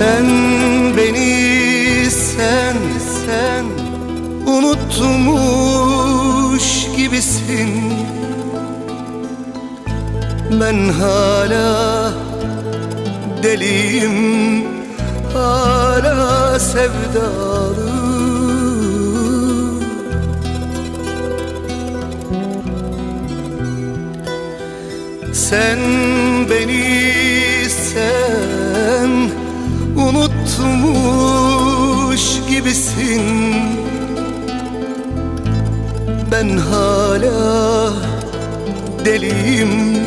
Sen beni sen sen unutmuş gibisin. Ben hala deliyim hala sevdalı. Sen beni Ben hala deliyim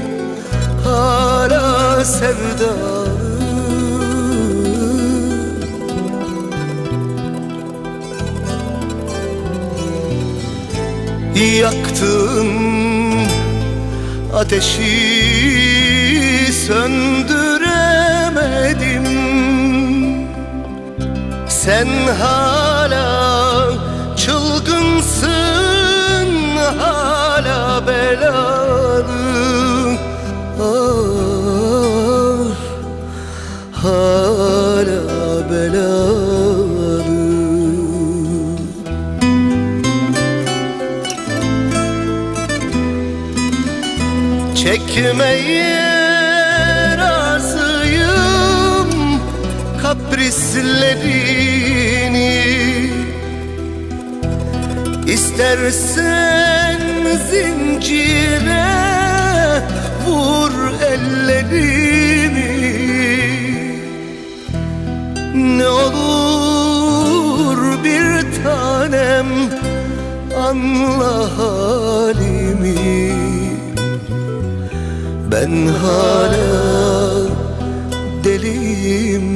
hala sevdalı Yaktın ateşi söndüremedim. Sen hala hala belalı ah, Hala belalı Çekmeye razıyım kaprislerini. İstersen zincire vur ellerimi. Ne olur bir tanem anla halimi. Ben hala deliyim,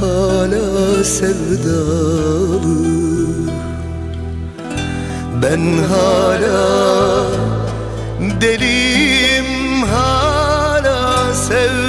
hala sevdalı Ben hala deliyim, hala sevdalı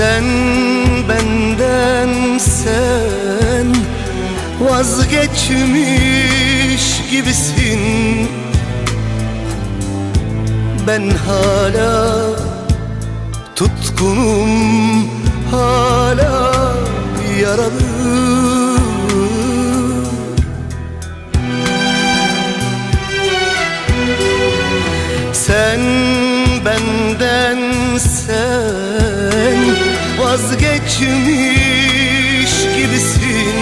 Sen benden sen vazgeçmiş gibisin. Ben hala tutkunum hala yaralı vazgeçmiş gibisin.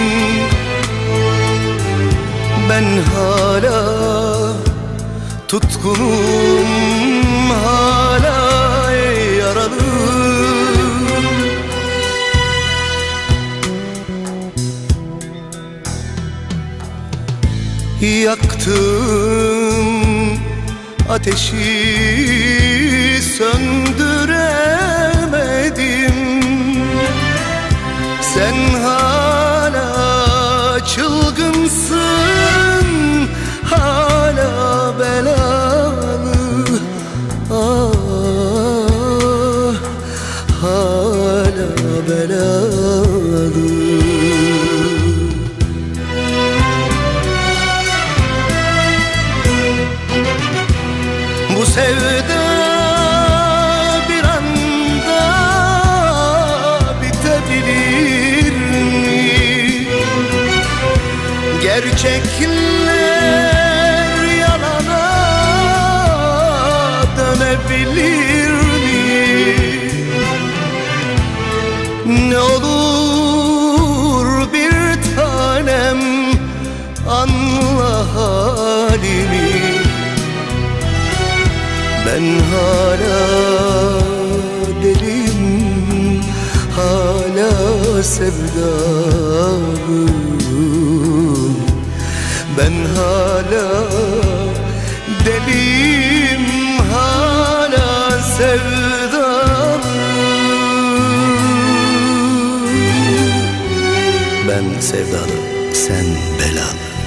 Ben hala tutkunum hala yaralı. Yaktım ateşi söndüremedim Sen hala Gerçekler yalana dönebilir mi? Ne olur bir tanem anla halimi Ben hala delim hala sevdalım ben hala deliyim hala sevdalım Ben sevdalı sen belalı